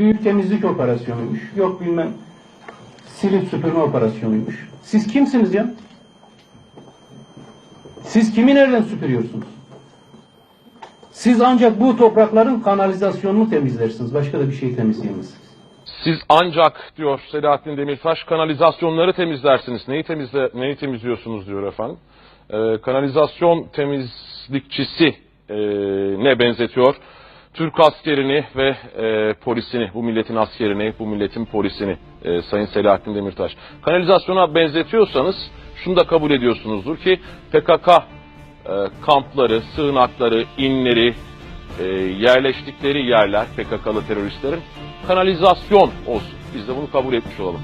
büyük temizlik operasyonuymuş. Yok bilmem silip süpürme operasyonuymuş. Siz kimsiniz ya? Siz kimi nereden süpürüyorsunuz? Siz ancak bu toprakların kanalizasyonunu temizlersiniz. Başka da bir şey temizleyemezsiniz. Siz ancak diyor Selahattin Demirtaş kanalizasyonları temizlersiniz. Neyi temizle neyi temizliyorsunuz diyor efendim. Ee, kanalizasyon temizlikçisi e, ne benzetiyor? Türk askerini ve e, polisini, bu milletin askerini, bu milletin polisini e, Sayın Selahattin Demirtaş. Kanalizasyona benzetiyorsanız şunu da kabul ediyorsunuzdur ki PKK e, kampları, sığınakları, inleri, e, yerleştikleri yerler PKK'lı teröristlerin kanalizasyon olsun. Biz de bunu kabul etmiş olalım.